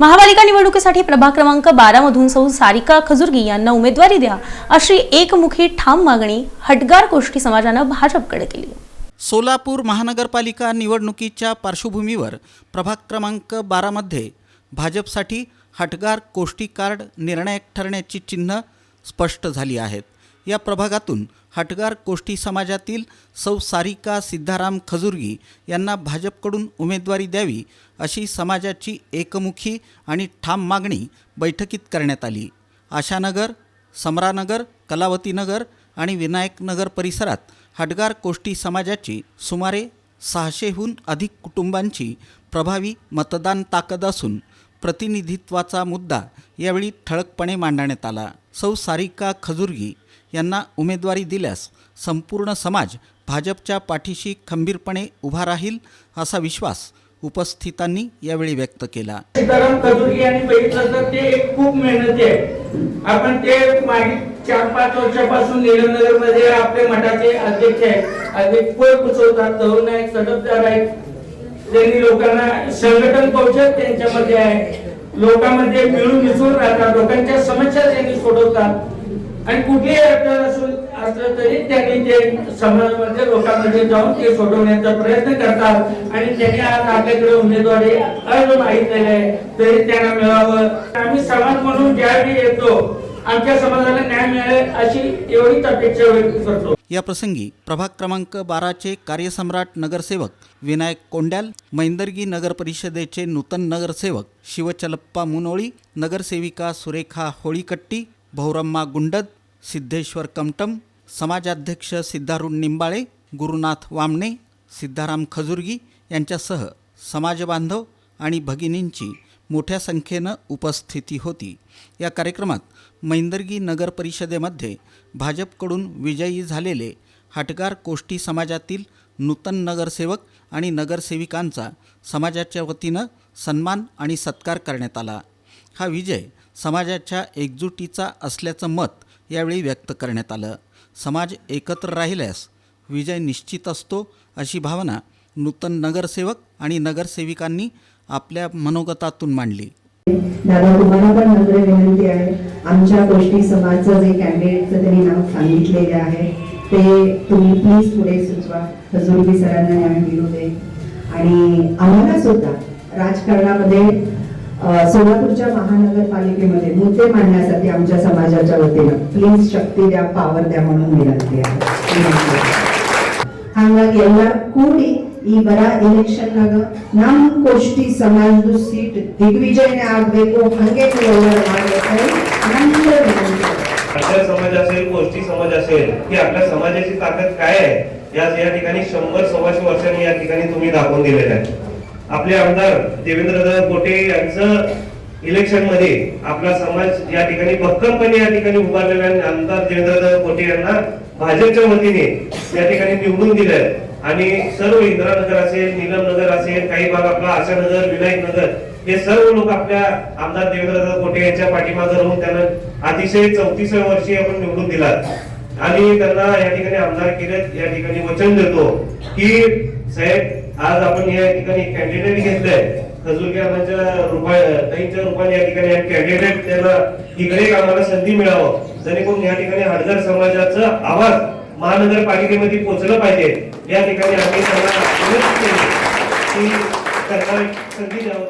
महापालिका निवडणुकीसाठी प्रभाग क्रमांक बारा मधून सौ सारिका खजुर्गी यांना उमेदवारी द्या अशी एकमुखी ठाम मागणी हटगार गोष्टी समाजानं भाजपकडे केली. सोलापूर महानगरपालिका निवडणुकीच्या पार्श्वभूमीवर प्रभाग क्रमांक बारामध्ये भाजपसाठी हटगार कोष्टी कार्ड निर्णायक ठरण्याची चिन्ह स्पष्ट झाली आहेत. या प्रभागातून हटगार कोष्टी समाजातील सौ सारिका सिद्धाराम खजुर्गी यांना भाजपकडून उमेदवारी द्यावी अशी समाजाची एकमुखी आणि ठाम मागणी बैठकीत करण्यात आली. आशानगर समरानगर कलावतीनगर आणि विनायकनगर परिसरात हटगार कोष्टी समाजाची सुमारे सहाशेहून अधिक कुटुंबांची प्रभावी मतदान ताकद असून प्रतिनिधित्वाचा मुद्दा यावेळी ठळकपणे मांडण्यात आला. सौ सारिका खजुर्गी यांना उमेदवारी दिल्यास संपूर्ण समाज भाजपच्या पाठीशी खंबीरपणे उभा राहील असा विश्वास उपस्थितांनी यावेळी व्यक्त केला. सीताराम कदुरी यांनी बघितलं तर ते एक खूप मेहनती आहे आपण ते मागील चार पाच वर्षापासून निलमनगरमध्ये आपले मठाचे अध्यक्ष आहेत. अधिक पोय पुचवतात तरुण आहेत सडकदार आहेत. त्यांनी लोकांना संघटन कौशल त्यांच्यामध्ये आहे. लोकांमध्ये मिळून मिसळून राहतात. लोकांच्या समस्या त्यांनी सोडवतात. आणि कुठेही अडचण असून असलं तरी त्यांनी ते समाजामध्ये लोकांमध्ये जाऊन ते सोडवण्याचा प्रयत्न करतात. आणि त्यांनी आज आपल्याकडे उमेदवारी अर्ज मागितलेले आहे तरी त्यांना मिळावं. आम्ही समाज म्हणून ज्यावेळी येतो आमच्या समाजाला न्याय मिळेल अशी एवढीच अपेक्षा व्यक्त करतो. या प्रसंगी प्रभाग क्रमांक बाराचे कार्यसम्राट नगरसेवक विनायक कोंड्याल मैंदर्गी नगर परिषदेचे नूतन नगरसेवक शिवचलप्पा मुनोळी नगरसेविका सुरेखा होळीकट्टी भौरम्मा गुंडद सिद्धेश्वर कमटम समाजाध्यक्ष सिद्धारूढ निंबाळे गुरुनाथ वामणे सिद्धाराम खजुर्गी यांच्यासह समाजबांधव आणि भगिनींची मोठ्या संख्येनं उपस्थिती होती. या कार्यक्रमात मैंदर्गी नगर परिषदेमध्ये भाजपकडून विजयी झालेले हटगार कोष्टी समाजातील नूतन नगरसेवक आणि नगरसेविकांचा समाजाच्या वतीनं सन्मान आणि सत्कार करण्यात आला. हा विजय समाजाच्या एकजुटीचा असल्याचं मत यावेळी व्यक्त करण्यात आलं. समाज एकत्र राहिल्यास विजय निश्चित असतो अशी भावना नूतन नगरसेवक आणि नगरसेविकांनी आपल्या मनोगतातून मांडली. दादा तुम्हाला पण नम्र विनंती आहे. आमच्या गोष्टी समाजचं जे कॅन्डिडेटचं त्यांनी नाव सांगितलेले आहे ते तुम्ही प्लीज पुढे सुचवा. हजुरबी सरांना न्याय मिळू दे. आणि आम्हाला सुद्धा राजकारणामध्ये सोलापूरच्या महानगरपालिकेमध्ये मुद्दे मांडण्यासाठी आमच्या समाजाच्या वतीनं प्लीज शक्ती द्या पावर द्या म्हणून विनंती आहे विनंती आहे. ಹಂಗಾಗಿ ಎಲ್ಲರೂ ಕೂಡಿ ಈ ಬರ ಎಲೆಕ್ಷನ್ ನಾಗ ನಮ್ ಕೋಷ್ಟಿ ಸಮಾಜದ ಸೀಟ್ ದಿಗ್ವಿಜಯನೇ ಆಗ್ಬೇಕು ಹಂಗೆ ನೀವೆಲ್ಲರೂ ಮಾಡ್ಬೇಕು ನಮ್ದು ವಿನಂತಿ. आपल्या समाज असेल गोष्टी समाज असेल की आपल्या समाजाची ताकद काय आहे या या ठिकाणी शंभर सव्वाशे वर्षांनी या ठिकाणी तुम्ही दाखवून दिलेलं आहे आपले आमदार देवेंद्र गोटे यांचं इलेक्शनमध्ये आपला समाज या ठिकाणी भक्कमपणे या ठिकाणी उभारलेला आहे. आणि आमदार देवेंद्र गोटे यांना भाजपच्या वतीने या ठिकाणी निवडून दिलंय. आणि सर्व इंदिरानगर असेल नीलमनगर असेल काही भाग आपला आशानगर विनायक नगर हे सर्व लोक आपल्या आमदार देवेंद्र गोटे यांच्या पाठीमागे राहून त्यांना अतिशय चौतीसव्या वर्षी आपण निवडून दिला आणि त्यांना या ठिकाणी आमदार केले या ठिकाणी वचन देतो की साहेब आज आपण या ठिकाणी कॅन्डिडेट घेतलंय. खजुरग्याच्या म्हणजे रूपा ताईंच्या रूपाने या ठिकाणी कॅन्डिडेट त्याला इकडे आम्हाला संधी मिळावं. जेणेकरून या ठिकाणी हडगर समाजाचा आवाज महानगरपालिकेमध्ये पोहोचलं पाहिजे. या ठिकाणी आम्ही त्यांना विनंती केली की त्यांना संधी द्यावं